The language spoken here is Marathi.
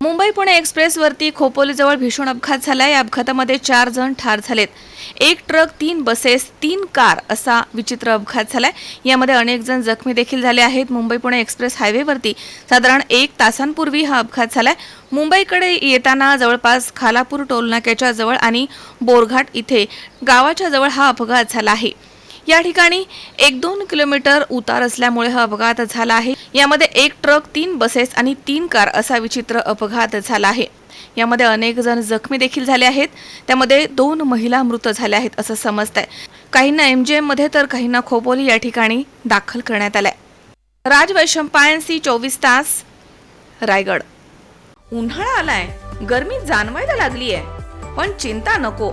मुंबई पुणे एक्सप्रेसवरती खोपोलीजवळ भीषण अपघात झाला या अपघातामध्ये चार जण ठार झालेत. एक ट्रक तीन बसेस तीन कार असा विचित्र अपघात झालाय. यामध्ये अनेक जण जखमी देखील झाले आहेत. मुंबई पुणे एक्सप्रेस हायवेवरती साधारण एक तासांपूर्वी हा अपघात झालाय. मुंबईकडे येताना जवळपास खालापूर टोलनाक्याच्या जवळ आणि बोरघाट इथे गावाच्या जवळ हा अपघात झाला आहे. या ठिकाणी एक दोन किलोमीटर उतार असल्यामुळे हा अपघात झाला आहे. यामध्ये एक ट्रक तीन बसेस आणि तीन कार असा विचित्र अपघात झाला आहे. यामध्ये अनेक जण जखमी देखील झाले आहेत. त्यामध्ये दोन महिला मृत झाल्या आहेत असं समजत आहे काहींना एममध्ये तर काहींना खोपोली या ठिकाणी दाखल करण्यात आलंय. राज वैशंपायनसी चोवीस तास रायगड. उन्हाळा आलाय. गर्मी जाणवायला लागली आहे पण चिंता नको.